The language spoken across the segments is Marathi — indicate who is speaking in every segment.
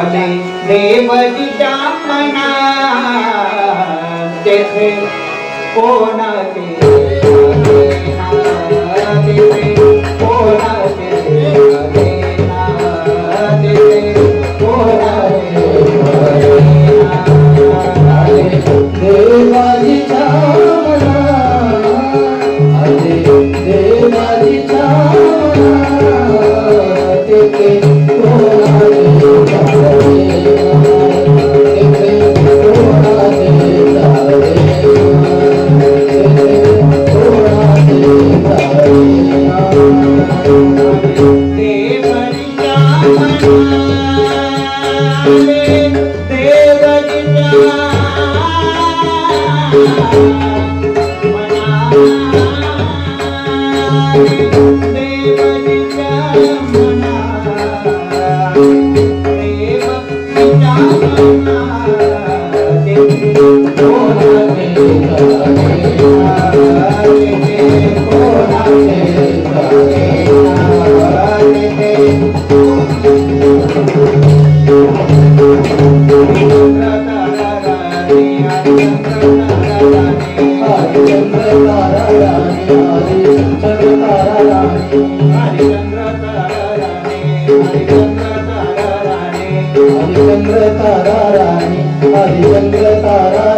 Speaker 1: झाले
Speaker 2: देवजीच्या मना तेथे कोणाचे कोणाचे हरिचंद्र तारा राणी हरिचंद्र तारा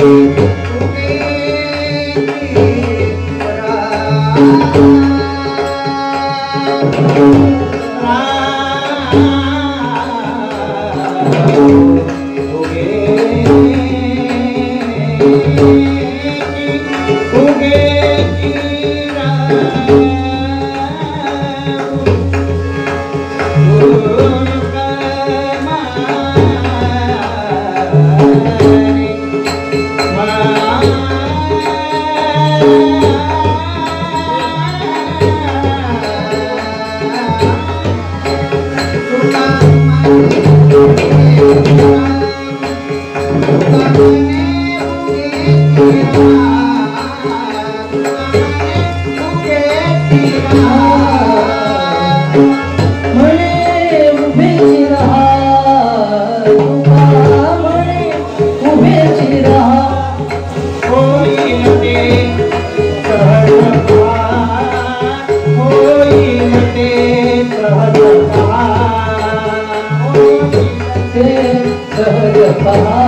Speaker 2: Thank you. Bye-bye.